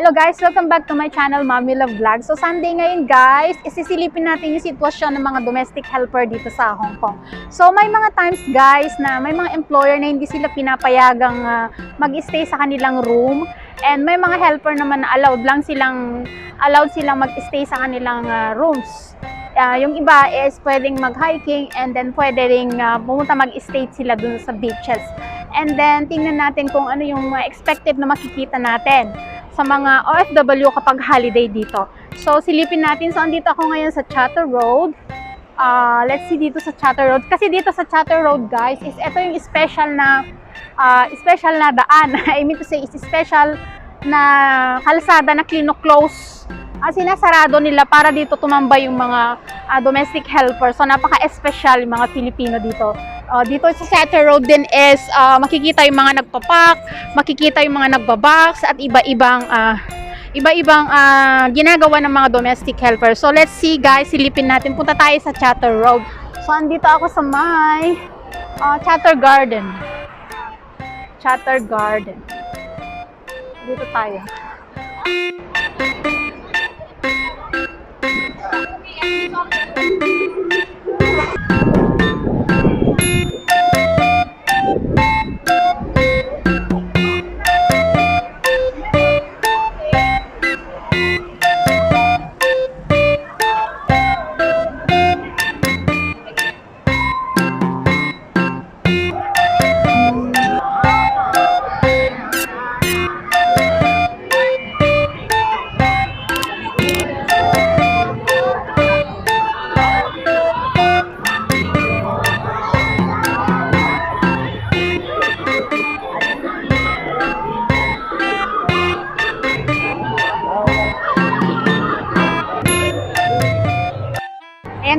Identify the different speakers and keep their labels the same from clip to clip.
Speaker 1: Hello guys, welcome back to my channel, Mommy Love Vlog. So Sunday ngayon guys, isisilipin natin yung sitwasyon ng mga domestic helper dito sa Hong Kong. So may mga times guys na may mga employer na hindi sila pinapayagang ah, mag-stay sa kanilang room and may mga helper naman na allowed lang silang allowed silang mag-stay sa kanilang ah, rooms. Ah, yung iba is pwedeng mag-hiking and then pwede ring ah, pumunta mag-stay sila dun sa beaches. And then tingnan natin kung ano yung expected na makikita natin sa mga OFW kapag holiday dito. So, silipin natin. So, andito ako ngayon sa Chatter Road. Ah, let's see dito sa Chatter Road. Kasi dito sa Chatter Road, guys, is ito yung special na ah, special na daan. I mean to say, is special na kalsada na klino-close. Ah, sinasarado nila para dito tumambay yung mga ah, domestic helper. So, napaka-espesyal yung mga Pilipino dito. Ah, dito sa Chatter Road din is ah, makikita yung mga nagpapak, makikita yung mga nagbabox at iba-ibang ah, iba-ibang ah, ginagawa ng mga domestic helper. So let's see guys, silipin natin. Punta tayo sa Chatter Road. So andito ako sa may ah, Chatter Garden. Chatter Garden. Dito tayo.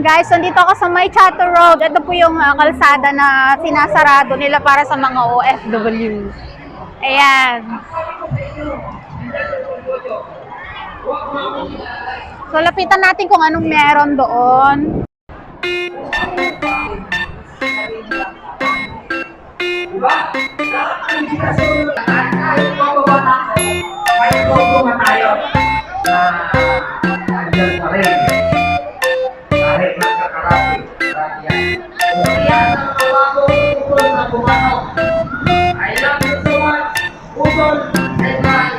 Speaker 1: Guys, so dito ako sa may Chatter Road. Ito po yung ah, kalsada na sinasarado nila para sa mga OFW. Ayan. So lapitan natin kung anong meron doon.
Speaker 2: may programa tayo na andyan pa. Yan. Kung yan ang kawago utol na. I love you so much. Utol and Mike.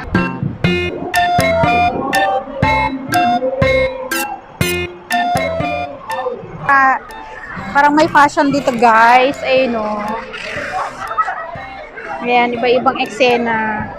Speaker 1: Ah, parang may fashion dito guys. Ayun o. Ayan, iba-ibang eksena.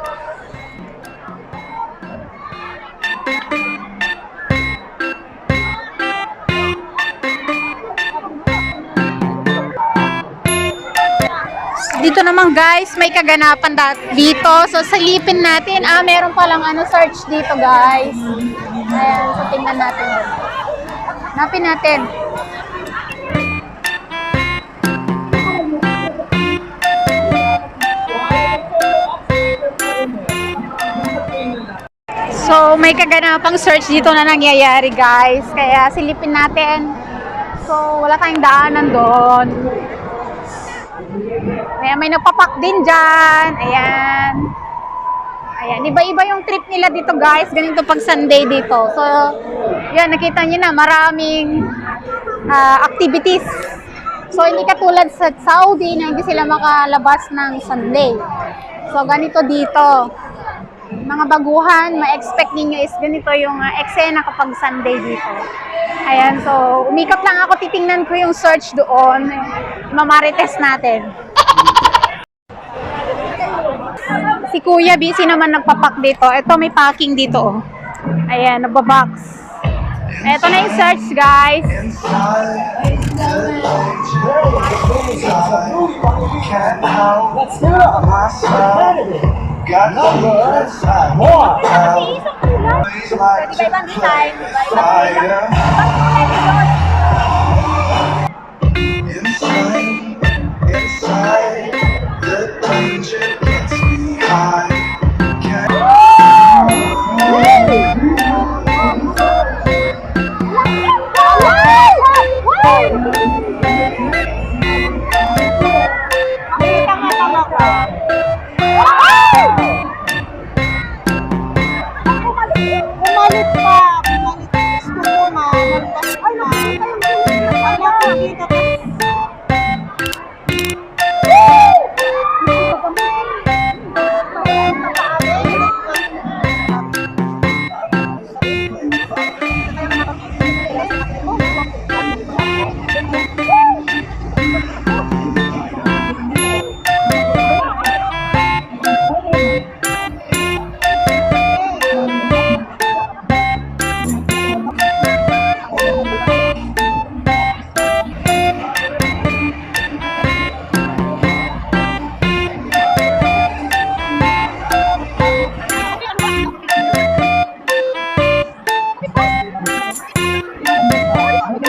Speaker 1: Dito naman guys, may kaganapan dito. So silipin natin. Ah, meron palang ano search dito guys. Ayan, so tingnan natin. Napin natin. So, may kaganapang search dito na nangyayari, guys. Kaya silipin natin. So, wala tayong daanan doon. Kaya may nagpapak din dyan. Ayan. Ayan. Iba-iba yung trip nila dito, guys. Ganito pag Sunday dito. So, yan. Nakita nyo na. Maraming ah, activities. So, hindi katulad sa Saudi na hindi sila makalabas ng Sunday. So, ganito dito mga baguhan, ma-expect ninyo is ganito yung uh, eksena kapag Sunday dito. Ayan, so umikot lang ako, titingnan ko yung search doon, mamarites natin. Si Kuya, busy naman nagpapak dito. Ito, may packing dito. Oh. Ayan, nababox. Ito na yung search, guys.
Speaker 3: Got the.
Speaker 1: Pwede ba ibang design? Iba-ibang Hola.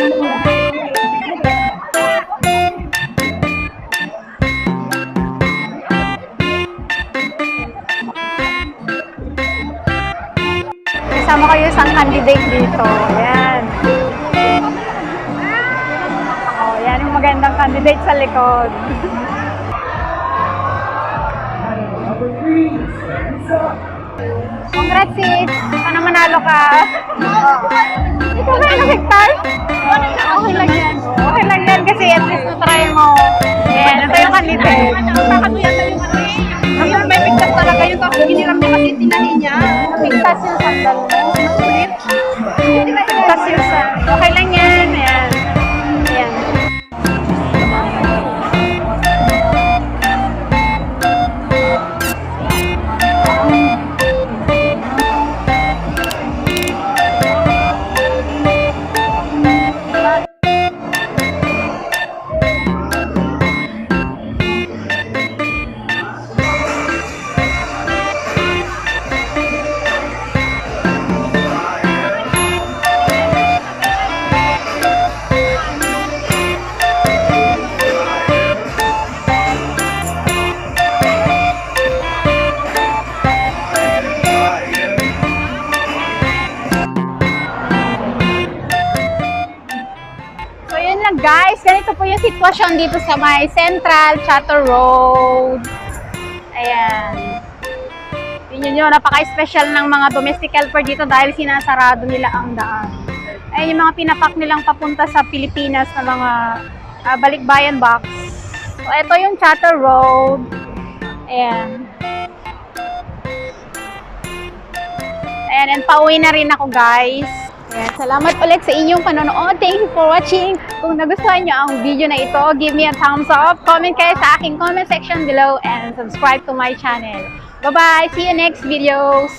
Speaker 1: Kasama kayo isang candidate dito. Ayan. Oh, yan yung magandang candidate sa likod. Congrats sis! Sana manalo ka! Ikaw ba yung nag-victor? Lang guys, ganito po yung sitwasyon dito sa may Central Chatter Road. Ayan. Yun yun, napaka-special ng mga domestic helper dito dahil sinasarado nila ang daan. Ayan yung mga pinapak nilang papunta sa Pilipinas na mga ah, balikbayan box. So ito yung Chatter Road. Ayan. Ayan, and pauwi na rin ako guys. Ayan, salamat ulit sa inyong panonood. Thank you for watching. Kung nagustuhan nyo ang video na ito, give me a thumbs up. Comment kayo sa aking comment section below and subscribe to my channel. Bye-bye! See you next videos!